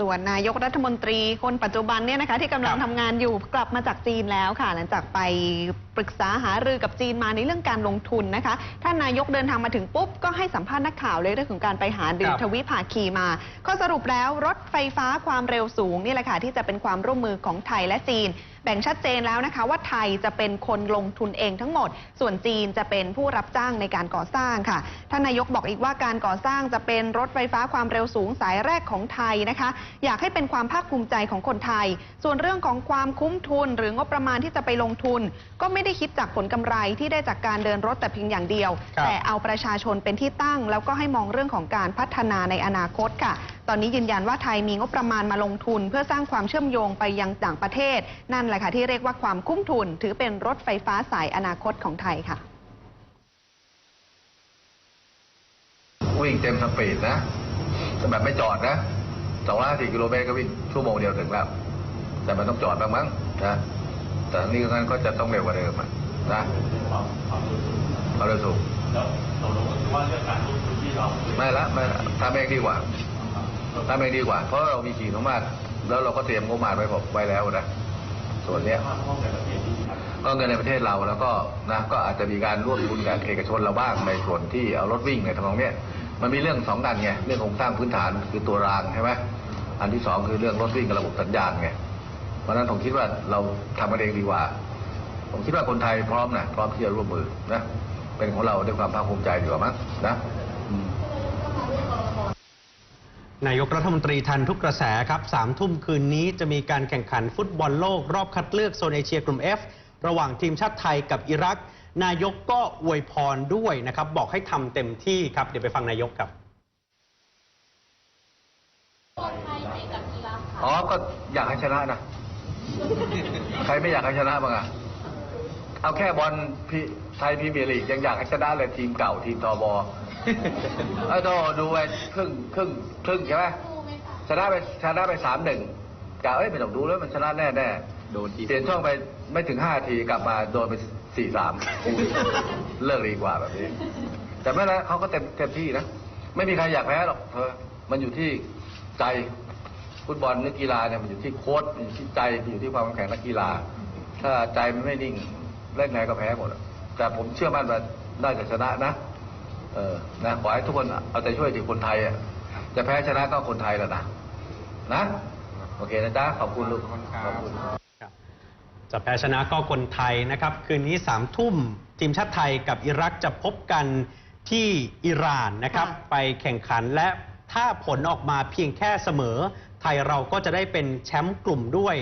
ส่วนนายกรัฐมนตรีคนปัจจุบันเนี่ยนะคะที่กำลังครับทำงานอยู่กลับมาจากจีนแล้วค่ะ หลังจากไปปรึกษาหารือกับจีนมาในเรื่องการลงทุนนะคะท่านนายกเดินทางมาถึงปุ๊บ ก็ให้สัมภาษณ์นักข่าวเลยเรื่องของการไปหาดือครับทวิภาคีมาก็สรุปแล้วรถไฟฟ้าความเร็วสูงนี่แหละค่ะที่จะเป็นความร่วมมือของไทยและจีน แบ่งชัดเจนแล้วนะคะ ว่าไทยจะเป็นคนลงทุนเองทั้งหมด ส่วนจีนจะเป็นผู้รับจ้างในการก่อสร้างค่ะท่านนายกบอกอีกว่าการก่อสร้างจะเป็นรถไฟฟ้าความเร็วสูงสายแรกของไทยนะคะอยากให้เป็นความภาคภูมิใจของคนไทย ส่วนเรื่องของความคุ้มทุน หรืองบประมาณที่จะไปลงทุน ก็ไม่ได้คิดจากผลกำไรที่ได้จากการเดินรถแต่เพียงอย่างเดียวครับแต่เอาประชาชนเป็นที่ตั้ง แล้วก็ให้มองเรื่องของการพัฒนาในอนาคตค่ะ ตอนนี้ยืนยันว่าไทยมีงบประมาณมาลงทุน เพื่อสร้างความเชื่อมโยงไปยังต่างประเทศ นั่นแหละค่ะที่เรียกว่าความคุ้มทุน ถือเป็นรถไฟฟ้าสายอนาคตของไทยค่ะวิ่งเต็มสปีดนะแต่แบบไม่จอดนะ สองร้อยสี่กิโลเมตรก็วิ่งชั่วโมงเดียวถึงแล้ว แต่มันต้องจอดบ้างมั้งนะแต่นี่งั้นก็จะต้องเร็วกว่าเดิมอะนะควาเร็วสูงไม่ละไม่ละทำเองดีกว่าทำเองดีกว่า เพราะเรามีขีดของมากแล้วเราก็เตรียมงบประมาณไว้ผมไว้แล้วนะส่วนเนี้ยก็เงินในประเทศเราแล้วก็นะก็อาจจะมีการร่วมทุนกับเอกชนเราบ้างในส่วนที่เอารถวิ่งในทำนองเนี้ยมันมีเรื่องสองด้านไงเรื่องโครงสร้างพื้นฐานคือตัวรางใช่ไหม อันที่สองคือเรื่องรถวิ่งกับระบบสัญญาณไงเพราะฉะนั้นผมคิดว่าเราทำกันเองดีกว่า ผมคิดว่าคนไทยพร้อมนะพร้อมที่จะร่วมมือนะเป็นของเราด้วยความภาคภูมิใจดีกว่ามั้งนะอืมนายกรัฐมนตรีทันทุกกระแสครับสามทุ่มคืนนี้จะมีการแข่งขันฟุตบอลโลก รอบคัดเลือกโซนเอเชียกลุ่ม F ระหว่างทีมชาติไทยกับอิรัก นายกก็อวยพรด้วยนะครับ บอกให้ทำเต็มที่ครับ เดี๋ยวไปฟังนายกครับ อ๋อก็อยากให้ชนะนะใครไม่อยากให้ชนะบ้างอะเอาแค่บอลพี่ไทยพรีเมียร์ลีกยังอยากให้ชนะเลยทีมเก่าทีมทบไอ้โตดูไปครึ่งครึ่งครึ่งใช่ไหมชนะไปชนะไปสามหนึ่งกะเอ้ยไม่ต้องดูแล้วมันชนะแน่แน่โดนเปลี่ยนช่องไปไม่ถึงห้าทีกลับมาโดนไปสี่สามเลิกดีกว่าแบบนี้ แต่ไม่เป็นไรเขาก็เต็มเต็มที่นะ ไม่มีใครอยากแพ้หรอกเธอมันอยู่ที่ใจ ฟุตบอลนักกีฬาเนี่ยมันอยู่ที่โค้ชมันอยู่ที่ใจมันอยู่ที่ความแข็งแกร่งนักกีฬา ถ้าใจมันไม่นิ่งเล่นไงก็แพ้หมดอะแต่ผมเชื่อมั่นว่าน่าจะชนะนะเออนะขอให้ทุกคนเอาใจช่วยถึงคนไทยอะจะแพ้ชนะก็คนไทยแหละนะนะโอเคนะจ๊ะขอบคุณลูกขอบคุณครับจะแพ้ชนะก็คนไทยนะครับ คืนนี้สามทุ่มทีมชาติไทยกับอิรักจะพบกันที่อิหร่านนะครับค่ะไปแข่งขันและถ้าผลออกมาเพียงแค่เสมอ ไทยเราก็จะได้เป็นแชมป์กลุ่มด้วย